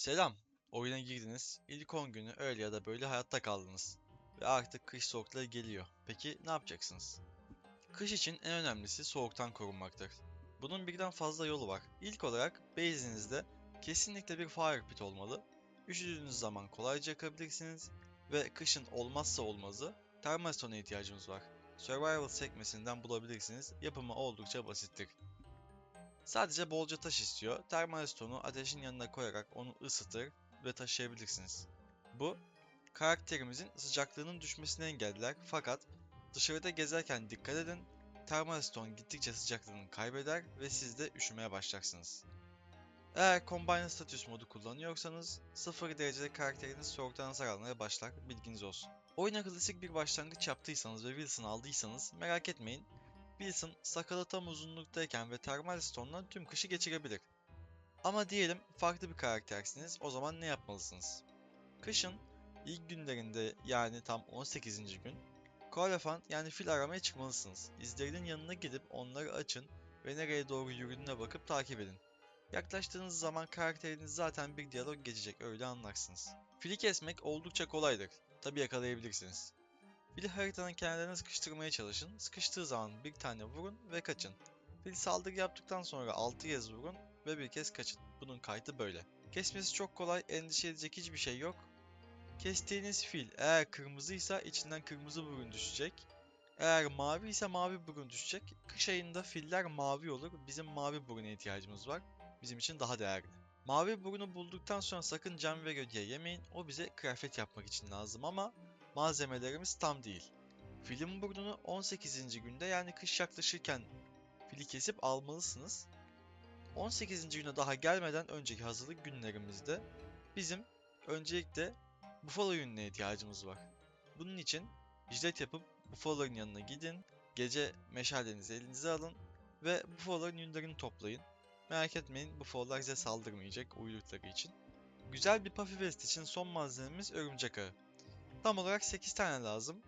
Selam. Oyuna girdiniz. İlk 10 günü öyle ya da böyle hayatta kaldınız. Ve artık kış soğukları geliyor. Peki ne yapacaksınız? Kış için en önemlisi soğuktan korunmaktır. Bunun birden fazla yolu var. İlk olarak base'inizde kesinlikle bir fire pit olmalı. Üşüdüğünüz zaman kolayca yakabilirsiniz. Ve kışın olmazsa olmazı termal stone'a ihtiyacımız var. Survival sekmesinden bulabilirsiniz. Yapımı oldukça basittir. Sadece bolca taş istiyor. Termal stone'u ateşin yanına koyarak onu ısıtır ve taşıyabilirsiniz. Bu, karakterimizin sıcaklığının düşmesini engeller fakat dışarıda gezerken dikkat edin, termal stone gittikçe sıcaklığını kaybeder ve siz de üşümeye başlarsınız. Eğer Combine Status modu kullanıyorsanız 0 derecede karakteriniz soğuktan hasar almaya başlar, bilginiz olsun. Oyuna klasik bir başlangıç yaptıysanız ve Wilson aldıysanız merak etmeyin, Wilson sakalı tam uzunluktayken ve termal stone'dan tüm kışı geçirebilir. Ama diyelim farklı bir karaktersiniz, o zaman ne yapmalısınız? Kışın ilk günlerinde yani tam 18. gün Koalefant yani fil aramaya çıkmalısınız. İzlerinin yanına gidip onları açın ve nereye doğru yürüdüğüne bakıp takip edin. Yaklaştığınız zaman karakteriniz zaten bir diyalog geçecek öyle anlarsınız. Fili kesmek oldukça kolaydır. Tabi yakalayabilirsiniz. Fili haritanın kenarlarına sıkıştırmaya çalışın. Sıkıştığı zaman bir tane vurun ve kaçın. Fil saldırı yaptıktan sonra 6 kez vurun ve bir kez kaçın. Bunun kaydı böyle. Kesmesi çok kolay, endişe edecek hiçbir şey yok. Kestiğiniz fil eğer kırmızıysa içinden kırmızı burun düşecek. Eğer mavi ise mavi burun düşecek. Kış ayında filler mavi olur. Bizim mavi buruna ihtiyacımız var. Bizim için daha değerli. Mavi burunu bulduktan sonra sakın cam ve gölge yemeyin. O bize kıyafet yapmak için lazım ama malzemelerimiz tam değil. Filin burnunu 18. günde yani kış yaklaşırken fili kesip almalısınız. 18. güne daha gelmeden önceki hazırlık günlerimizde bizim öncelikle Buffalo yününe ihtiyacımız var. Bunun için jilet yapıp Buffalo'ların yanına gidin, gece meşalenizi elinize alın ve Buffalo'ların yünlerini toplayın. Merak etmeyin Buffalo'lar size saldırmayacak uyudukları için. Güzel bir Puffy Vest için son malzememiz örümcek ağı. Tam olarak 8 tane lazım.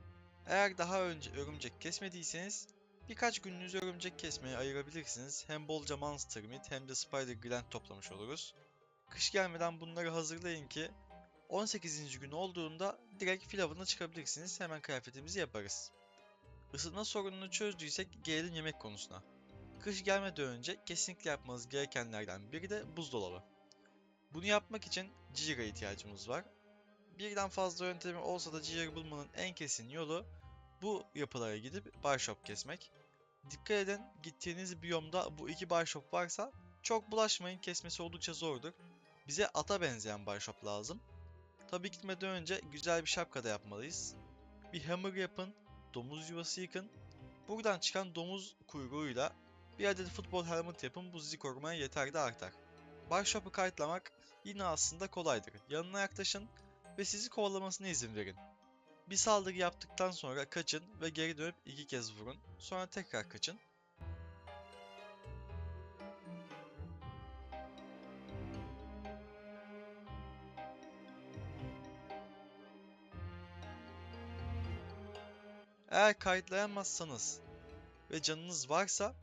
Eğer daha önce örümcek kesmediyseniz birkaç gününüzü örümcek kesmeye ayırabilirsiniz. Hem bolca Monster Meat hem de Spider Gland toplamış oluruz. Kış gelmeden bunları hazırlayın ki 18. gün olduğunda direkt fil avına çıkabilirsiniz. Hemen kıyafetimizi yaparız. Isınma sorununu çözdüysek gelelim yemek konusuna. Kış gelmeden önce kesinlikle yapmanız gerekenlerden biri de buzdolabı. Bunu yapmak için Jira ihtiyacımız var. Birden fazla yöntemi olsa da Jira bulmanın en kesin yolu bu yapılara gidip bar shop kesmek. Dikkat edin gittiğiniz biyomda bu iki bar shop varsa çok bulaşmayın kesmesi oldukça zordur. Bize ata benzeyen bar shop lazım. Tabi gitmeden önce güzel bir şapka da yapmalıyız. Bir hammer yapın, domuz yuvası yıkın. Buradan çıkan domuz kuyruğuyla bir adet futbol helmet yapın bu sizi korumaya yeter de artar. Bar shop'u kayıtlamak yine aslında kolaydır. Yanına yaklaşın ve sizi kovalamasına izin verin. Bir saldırı yaptıktan sonra kaçın ve geri dönüp iki kez vurun. Sonra tekrar kaçın. Eğer kayıtlayamazsanız ve canınız varsa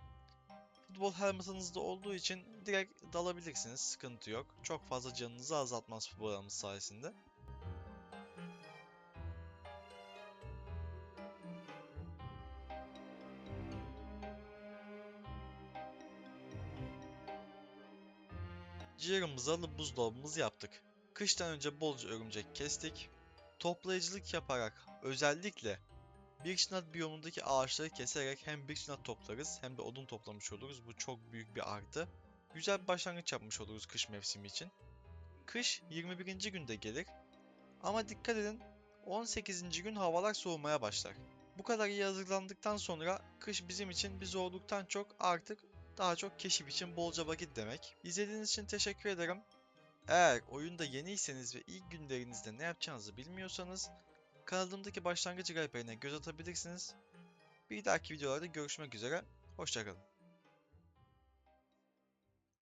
futbol helmetinizde olduğu için direkt dalabilirsiniz. Sıkıntı yok. Çok fazla canınızı azaltmaz futbol sayesinde. Ciğerimizi alıp buzdolabımızı yaptık. Kıştan önce bolca örümcek kestik. Toplayıcılık yaparak özellikle Birchnut biyomundaki ağaçları keserek hem Birchnut toplarız hem de odun toplamış oluruz. Bu çok büyük bir artı. Güzel bir başlangıç yapmış oluruz kış mevsimi için. Kış 21. günde gelir. Ama dikkat edin 18. gün havalar soğumaya başlar. Bu kadar iyi hazırlandıktan sonra kış bizim için bir zorluktan çok artık daha çok keşif için bolca vakit demek. İzlediğiniz için teşekkür ederim. Eğer oyunda yeniyseniz ve ilk günlerinizde ne yapacağınızı bilmiyorsanız kanalımdaki başlangıç rehberine göz atabilirsiniz. Bir dahaki videolarda görüşmek üzere. Hoşçakalın.